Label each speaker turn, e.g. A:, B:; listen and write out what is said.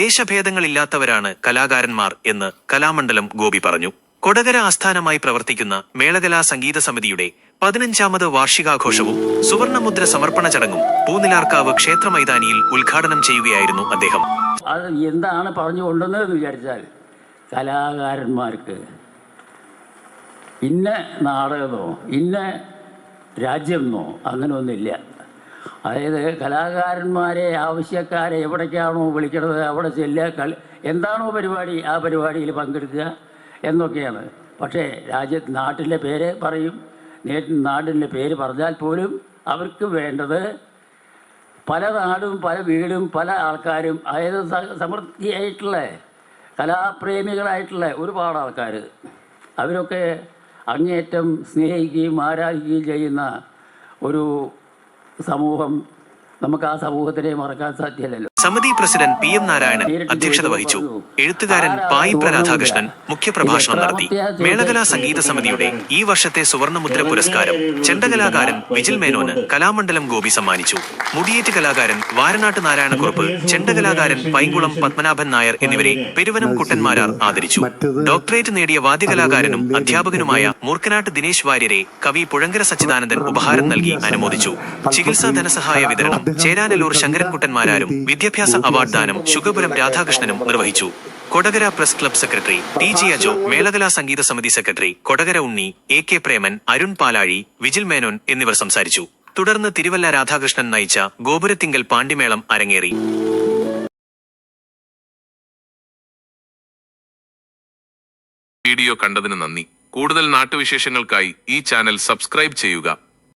A: ദേശഭേദങ്ങളില്ലാത്തവരാണ് കലാകാരന്മാർ എന്ന് കലാമണ്ഡലം ഗോപി പറഞ്ഞു. കൊടകര ആസ്ഥാനമായി പ്രവർത്തിക്കുന്ന മേളകലാ സംഗീത സമിതിയുടെ പതിനഞ്ചാമത് വാർഷികാഘോഷവും സുവർണമുദ്ര സമർപ്പണ ചടങ്ങും പൂനിലാർക്കാവ് ക്ഷേത്ര മൈതാനിയിൽ ഉദ്ഘാടനം ചെയ്യുകയായിരുന്നു അദ്ദേഹം.
B: എന്താണ് പറഞ്ഞു വിചാരിച്ചാൽ കലാകാരന്മാർക്ക് ഇന്ന നാടകമോ ഇന്ന രാജ്യമെന്നോ അങ്ങനെയൊന്നുമില്ല. അതായത് കലാകാരന്മാരെ ആവശ്യക്കാരെ എവിടേക്കാണോ വിളിക്കുന്നത് അവിടെ ചെല്ലുക കളി എന്താണോ പരിപാടി ആ പരിപാടിയിൽ പങ്കെടുക്കുക എന്നൊക്കെയാണ്. പക്ഷേ രാജ്യ നാട്ടിലെ പേര് പറയും. നാടിന്റെ പേര് പറഞ്ഞാൽ പോലും അവർക്ക് വേണ്ടത് പല നാടും പല വീടും പല ആൾക്കാരും അതായത് സമൃദ്ധിയായിട്ടുള്ള കലാപ്രേമികളായിട്ടുള്ള ഒരുപാട് ആൾക്കാർ അവരൊക്കെ അങ്ങേയറ്റം സ്നേഹിക്കുകയും ആരാധിക്കുകയും ചെയ്യുന്ന ഒരു സമൂഹം നമുക്ക് ആ സമൂഹത്തിനെ മറക്കാൻ സാധ്യമല്ലല്ലോ
A: സമിതി പ്രസിഡന്റ് പി എം നാരായണൻ അധ്യക്ഷത വഹിച്ചു. എഴുത്തുകാരൻ പായി രാധാകൃഷ്ണൻ മുഖ്യപ്രഭാഷണം നടത്തി. മേളകലാ സംഗീത സമിതിയുടെ ഈ വർഷത്തെ സുവർണമുദ്ര പുരസ്കാരം ചെണ്ടകലാകാരൻ വിജിൽ മേനോന് കലാമണ്ഡലം ഗോപി സമ്മാനിച്ചു. മുടിയേറ്റ് കലാകാരൻ വാരനാട്ട് നാരായണക്കുറുപ്പ് ചെണ്ടകലാകാരൻ പൈങ്കുളം പത്മനാഭൻ നായർ എന്നിവരെ പെരുവനം കുട്ടന്മാരാർ ആദരിച്ചു. ഡോക്ടറേറ്റ് നേടിയ വാദ്യകലാകാരനും അധ്യാപകനുമായ മൂർക്കനാട്ട് ദിനേശ് വാര്യരെ കവി പുഴങ്കര സച്ചിദാനന്ദൻ ഉപഹാരം നൽകി അനുമോദിച്ചു. ചികിത്സാ ധനസഹായ വിതരണം ചേരാനല്ലൂർ ശങ്കരൻകുട്ടന്മാരാരും വിദ്യാഭ്യാസ അവാർഡ് ദാനം ശുഗപുരം രാധാകൃഷ്ണനും നിർവഹിച്ചു. Kodakara press club secretary T G Ajo Melakala Sangeetha Samithi secretary Kodakara Unni A K Preman Arun Palazhi Vijil Menon എന്നിവർ സംസാരിച്ചു. തുടർന്ന് തിരുവല്ല രാധാകൃഷ്ണൻ നയിച്ച ഗോപുരത്തിങ്കൽ പാണ്ടിമേളം അരങ്ങേറി.
C: വീഡിയോ കണ്ടതിന് നന്ദി. കൂടുതൽ നാട്ടുവിശേഷങ്ങൾക്കായി ഈ ചാനൽ സബ്സ്ക്രൈബ് ചെയ്യുക.